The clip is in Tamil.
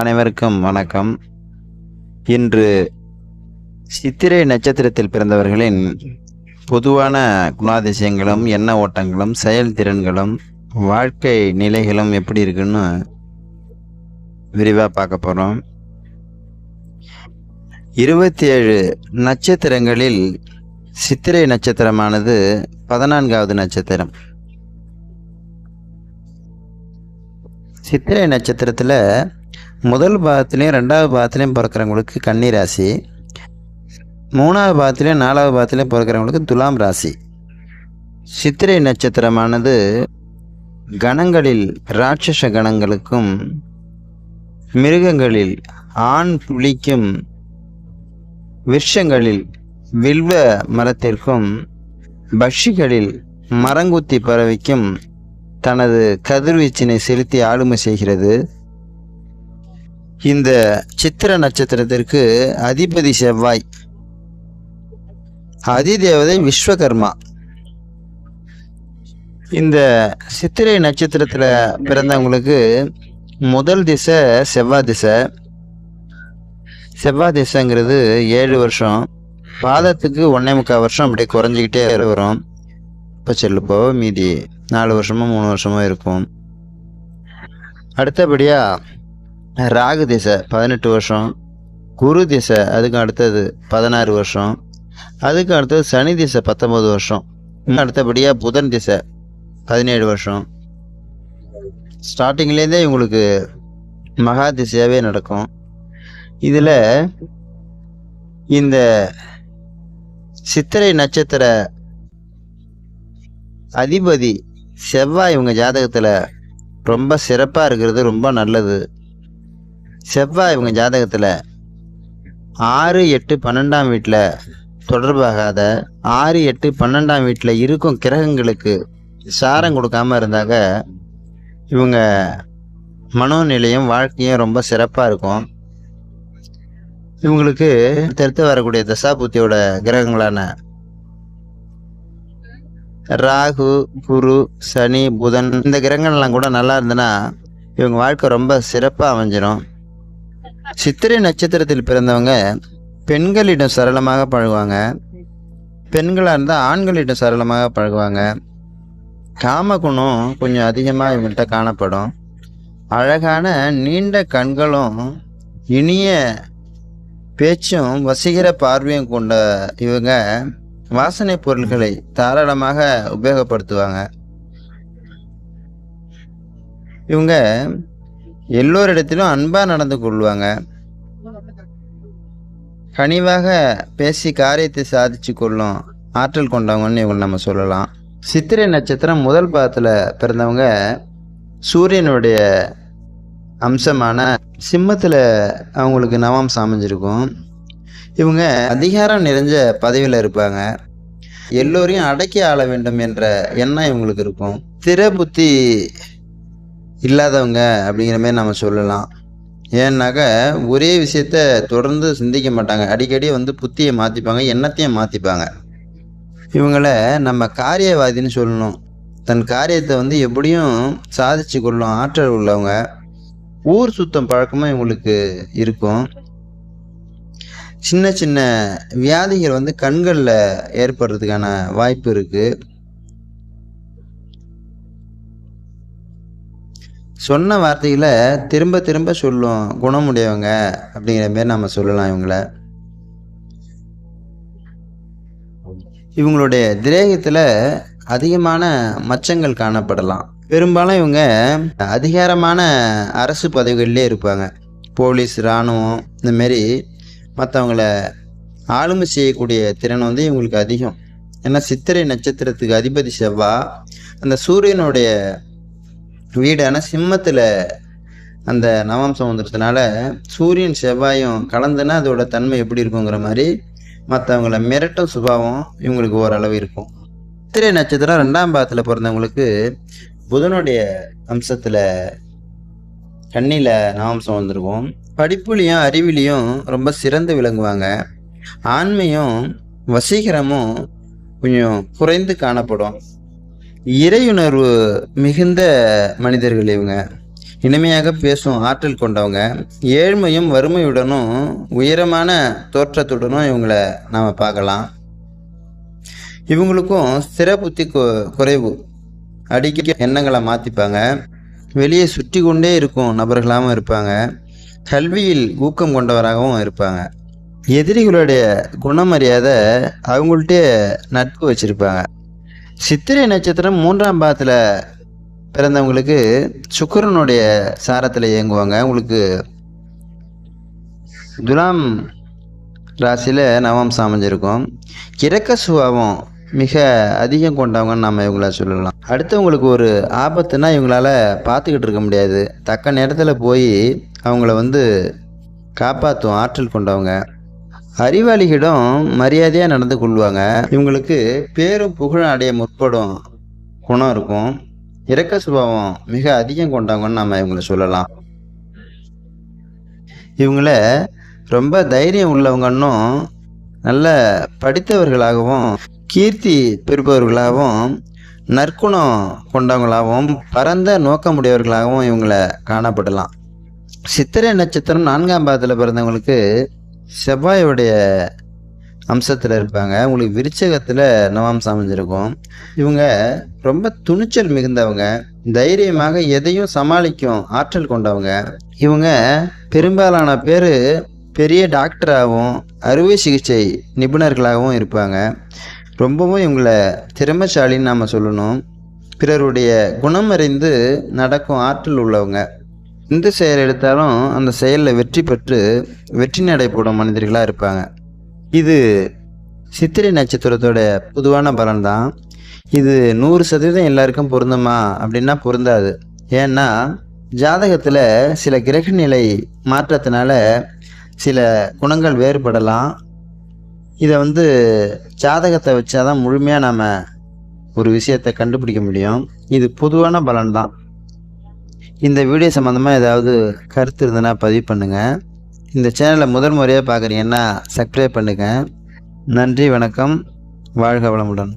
அனைவருக்கும் வணக்கம். இன்று சித்திரை நட்சத்திரத்தில் பிறந்தவர்களின் பொதுவான குணாதிசயங்களும் எண்ண ஓட்டங்களும் செயல்திறன்களும் வாழ்க்கை நிலைகளும் எப்படி இருக்குன்னு விரிவாக பார்க்க போகிறோம் இருபத்தி ஏழு நட்சத்திரங்களில் சித்திரை நட்சத்திரமானது பதினான்காவது நட்சத்திரம். சித்திரை நட்சத்திரத்தில் முதல் பாகத்துலேயும் ரெண்டாவது பாகத்துலேயும் பிறக்கிறவங்களுக்கு கன்னி ராசி. மூணாவது பாகத்துலேயும் நாலாவது பாகத்துலேயும் பிறக்கிறவங்களுக்கு துலாம் ராசி. சித்திரை நட்சத்திரமானது கணங்களில் ராட்சச கணங்களுக்கும் மிருகங்களில் ஆண் புலிக்கும் விருஷங்களில் வில்வ மரத்திற்கும் பக்ஷிகளில் மரங்குத்தி பறவைக்கும் தனது கதிர்வீச்சினை செலுத்தி ஆளுமை செய்கிறது. இந்த சித்திர நட்சத்திரத்திற்கு அதிபதி செவ்வாய். அதிதேவதை விஸ்வகர்மா. இந்த சித்திரை நட்சத்திரத்தில் பிறந்தவங்களுக்கு முதல் திசை செவ்வாய் திசை. செவ்வாய் திசைங்கிறது ஏழு வருஷம். பாதத்துக்கு ஒன்றே முக்கால் வருஷம் அப்படியே குறைஞ்சிக்கிட்டே வரும். இப்போ செல்லுப்போ மீதி நாலு வருஷமோ மூணு வருஷமோ இருக்கும். அடுத்தபடியாக ராகு திசை பதினெட்டு வருஷம் குரு திசை அதுக்கு அடுத்தது பதினாறு வருஷம் அதுக்கு அடுத்தது சனி திசை பத்தொம்பது வருஷம் அடுத்தபடியாக புதன் திசை பதினேழு வருஷம். ஸ்டார்டிங்லேருந்தே இவங்களுக்கு மகா திசையாகவே நடக்கும். இதில் இந்த சித்திரை நட்சத்திர அதிபதி செவ்வாய் இவங்க ஜாதகத்தில் ரொம்ப சிறப்பாக இருக்கிறது ரொம்ப நல்லது. செவ்வாய் இவங்க ஜாதகத்தில் ஆறு எட்டு பன்னெண்டாம் வீட்டில் தொடர்பாகாத ஆறு எட்டு பன்னெண்டாம் வீட்டில் இருக்கும் கிரகங்களுக்கு சாரம் கொடுக்காம இருந்தாக்க இவங்க மனோநிலையும் வாழ்க்கையும் ரொம்ப சிறப்பாக இருக்கும். இவங்களுக்கு அடுத்தடுத்து வரக்கூடிய தசாபுத்தியோட கிரகங்களான ராகு குரு சனி புதன் இந்த கிரகங்கள்லாம் கூட நல்லா இருந்ததுன்னா இவங்க வாழ்க்கை ரொம்ப சிறப்பாக அமைஞ்சிடும் சித்திரை நட்சத்திரத்தில் பிறந்தவங்க பெண்களிடம் சரளமாக பழகுவாங்க. பெண்களாக இருந்தால் ஆண்களிடம் சரளமாக பழகுவாங்க. காமகுணம் கொஞ்சம் அதிகமாக இவங்கள்ட்ட காணப்படும். அழகான நீண்ட கண்களும் இனிய பேச்சும் வசீகர பார்வையும் கொண்ட இவங்க வாசனை பொருட்களை தாராளமாக உபயோகப்படுத்துவாங்க. இவங்க எல்லோரிடத்திலும் அன்பாக நடந்து கொள்வாங்க கனிவாக பேசி காரியத்தை சாதிச்சு கொள்ளும் ஆற்றல் கொண்டவங்கன்னு இவங்க நம்ம சொல்லலாம். சித்திரை நட்சத்திரம் முதல் பாதத்தில் பிறந்தவங்க சூரியனுடைய அம்சமான சிம்மத்தில் அவங்களுக்கு நவாம்சம் அமைஞ்சிருக்கும் இவங்க அதிகாரம் நிறைஞ்ச பதவியில் இருப்பாங்க. எல்லோரையும் அடக்கி ஆள வேண்டும் என்ற எண்ணம் இவங்களுக்கு இருக்கும். திற புத்தி இல்லாதவங்க அப்படிங்கிற மாதிரி நம்ம சொல்லலாம். ஏன்னாக்க ஒரே விஷயத்த தொடர்ந்து சிந்திக்க மாட்டாங்க. அடிக்கடி வந்து புத்தியை மாற்றிப்பாங்க எண்ணத்தையும் மாற்றிப்பாங்க இவங்கள நம்ம காரியவாதின்னு சொல்லணும். தன் காரியத்தை வந்து எப்படியும் சாதிச்சு கொள்ளும் ஆற்றல் உள்ளவங்க. ஊர் சுத்தம் பழக்கமும் இவங்களுக்கு இருக்கும். சின்ன சின்ன வியாதிகள் வந்து கண்களில் ஏற்படுறதுக்கான வாய்ப்பு இருக்குது சொன்ன வார்த்தைகளை திரும்ப திரும்ப சொல்லும் குணமுடையவங்க அப்படிங்கிற மாரி நம்ம சொல்லலாம் இவங்கள. இவங்களுடைய திரேகத்தில் அதிகமான மச்சங்கள் காணப்படலாம். பெரும்பாலும் இவங்க அதிகாரமான அரசு பதவிகள்லேயே இருப்பாங்க. போலீஸ் இராணுவம் இந்த மாரி மற்றவங்கள ஆளுமை செய்யக்கூடிய திறன் வந்து இவங்களுக்கு அதிகம். ஏன்னா சித்திரை நட்சத்திரத்துக்கு அதிபதி செவ்வா அந்த சூரியனுடைய வீடான சிம்மத்தில் அந்த நவம்சம் வந்துடுறதுனால சூரியன் செவ்வாயும் கலந்துன்னா அதோட தன்மை எப்படி இருக்குங்கிற மாதிரி மற்றவங்கள மிரட்டும் சுபாவம் இவங்களுக்கு ஓரளவு இருக்கும். சித்திரை நட்சத்திரம் ரெண்டாம் பாகத்தில் பிறந்தவங்களுக்கு புதனுடைய அம்சத்தில் கண்ணியில் நவம்சம் வந்திருக்கும் படிப்புலேயும் அறிவிலையும் ரொம்ப சிறந்து விளங்குவாங்க. ஆண்மையும் வசீகரமும் கொஞ்சம் குறைந்து காணப்படும். இறையுணர்வு மிகுந்த மனிதர்கள் இவங்க. இனிமையாக பேசும் ஆற்றல் கொண்டவங்க. ஏழ்மையும் வறுமையுடனும் உயரமான தோற்றத்துடனும் இவங்களை நாம் பார்க்கலாம். இவங்களுக்கும் ஸ்திர புத்தி கு- குறைவு. அடிக்கடி எண்ணங்களை மாற்றிப்பாங்க வெளியே சுற்றி கொண்டே இருக்கும் நபர்களாகவும் இருப்பாங்க. கல்வியில் ஊக்கம் கொண்டவராகவும் இருப்பாங்க. எதிரிகளுடைய குணமரியாதை அவங்கள்ட்டே நட்பு வச்சுருப்பாங்க. சித்திரை நட்சத்திரம் மூன்றாம் பாதத்தில் பிறந்தவங்களுக்கு சுக்கரனுடைய சாரத்தில் இயங்குவாங்க. உங்களுக்கு துலாம் ராசியில் நவம்சம் அமைஞ்சிருக்கும் இறக்க சுபாவம் மிக அதிகம் கொண்டவங்கன்னு நம்ம இவங்கள சொல்லலாம். அடுத்தவங்களுக்கு ஒரு ஆபத்துனா இவங்களால பார்த்துக்கிட்டு இருக்க முடியாது. தக்க நேரத்தில் போய் அவங்கள வந்து காப்பாற்றும் ஆற்றல் கொண்டவங்க. அறிவாளிகளிடம் மரியாதையாக நடந்து கொள்வாங்க. இவங்களுக்கு பேரும் புகழும் அடைய முற்படும் குணம் இருக்கும். இறக்க சுபாவம் மிக அதிகம் கொண்டவங்கன்னு நம்ம இவங்களை சொல்லலாம். இவங்கள ரொம்ப தைரியம் உள்ளவங்கன்னும் நல்ல படித்தவர்களாகவும் கீர்த்தி பெறுபவர்களாகவும் நற்குணம் கொண்டவங்களாகவும் பரந்த நோக்கமுடையவர்களாகவும் இவங்களை காணப்படலாம். சித்திரை நட்சத்திரம் நான்காம் பாதத்தில் பிறந்தவங்களுக்கு செவ்வாயோடைய அம்சத்தில் இருப்பாங்க. உங்களுக்கு விருச்சகத்தில் நவாம்சம் அமைஞ்சிருக்கும் இவங்க ரொம்ப துணிச்சல் மிகுந்தவங்க. தைரியமாக எதையும் சமாளிக்கும் ஆற்றல் கொண்டவங்க. இவங்க பெரும்பாலான பேர் பெரிய டாக்டராகவும் அறுவை சிகிச்சை நிபுணர்களாகவும் இருப்பாங்க. ரொம்பவும் இவங்களை திறமைசாலின்னு நாம் சொல்லணும். பிறருடைய குணம் அறிந்து நடக்கும் ஆற்றல் உள்ளவங்க. எந்த செயல் எடுத்தாலும் அந்த செயலில் வெற்றி பெற்று வெற்றி நடை போடும் மனிதர்களாக இருப்பாங்க. இது சித்திரை நட்சத்திரத்தோட பொதுவான பலன் தான் இது நூறு சதவீதம் எல்லாருக்கும் பொருந்துமா அப்படின்னா பொருந்தாது. ஏன்னா ஜாதகத்தில் சில கிரக நிலை மாற்றத்தினால சில குணங்கள் வேறுபடலாம். இதை வந்து ஜாதகத்தை வச்சாதான் முழுமையாக நாம் ஒரு விஷயத்தை கண்டுபிடிக்க முடியும். இது பொதுவான பலன் தான் இந்த வீடியோ சம்மந்தமாக ஏதாவது கருத்து இருந்ததுன்னா பதிவு பண்ணுங்கள் இந்த சேனலை முதல் முறையாக பார்க்குறீங்கன்னா சப்ஸ்கிரைப் பண்ணுங்கள் நன்றி வணக்கம். வாழ்க வளமுடன்.